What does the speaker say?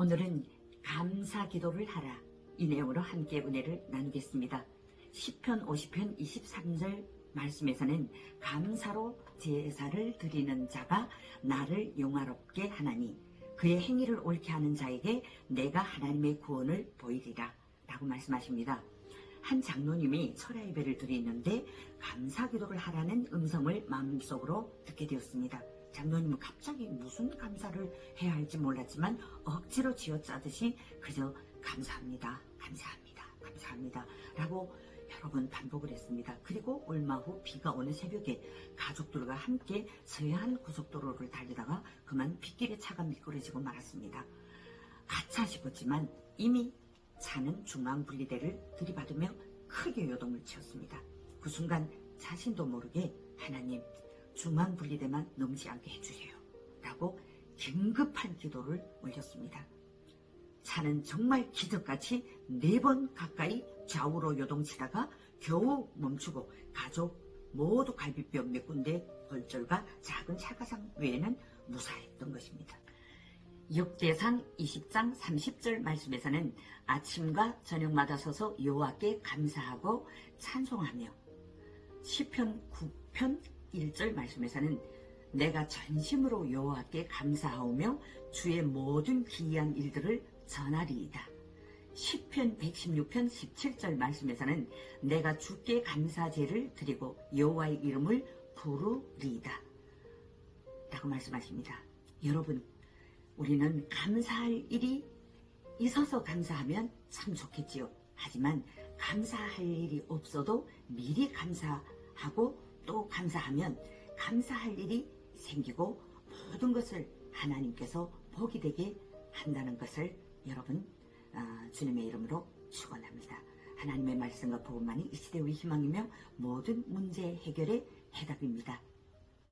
오늘은 감사 기도를 하라. 이 내용으로 함께 은혜를 나누겠습니다. 10편 50편 23절 말씀에서는 감사로 제사를 드리는 자가 나를 영화롭게 하나니 그의 행위를 옳게 하는 자에게 내가 하나님의 구원을 보이리라 라고 말씀하십니다. 한 장로님이 철야 예배를 드리는데 감사 기도를 하라는 음성을 마음속으로 듣게 되었습니다. 장로님은 갑자기 무슨 감사를 해야 할지 몰랐지만 억지로 쥐어짜듯이 그저 감사합니다. 감사합니다. 감사합니다. 라고 여러 번 반복을 했습니다. 그리고 얼마 후 비가 오는 새벽에 가족들과 함께 서해안 고속도로를 달리다가 그만 빗길에 차가 미끄러지고 말았습니다. 아차 싶었지만 이미 차는 중앙분리대를 들이받으며 크게 요동을 치었습니다. 그 순간 자신도 모르게 하나님 중앙 분리대만 넘지 않게 해주세요. 라고 긴급한 기도를 올렸습니다. 차는 정말 기적같이 네 번 가까이 좌우로 요동치다가 겨우 멈추고 가족 모두 갈비뼈 몇 군데 골절과 작은 찰가상 외에는 무사했던 것입니다. 역대상 20장 30절 말씀에서는 아침과 저녁마다 서서 여호와께 감사하고 찬송하며 시편 9편 1절 말씀에서는 내가 전심으로 여호와께 감사하오며 주의 모든 기이한 일들을 전하리이다. 시편 116편 17절 말씀에서는 내가 주께 감사제를 드리고 여호와의 이름을 부르리이다. 라고 말씀하십니다. 여러분 우리는 감사할 일이 있어서 감사하면 참 좋겠지요. 하지만 감사할 일이 없어도 미리 감사하고 또 감사하면 감사할 일이 생기고 모든 것을 하나님께서 복이 되게 한다는 것을 여러분 어, 주님의 이름으로 축원합니다. 하나님의 말씀과 복음만이 이 시대 우리 희망이며 모든 문제 해결의 해답입니다.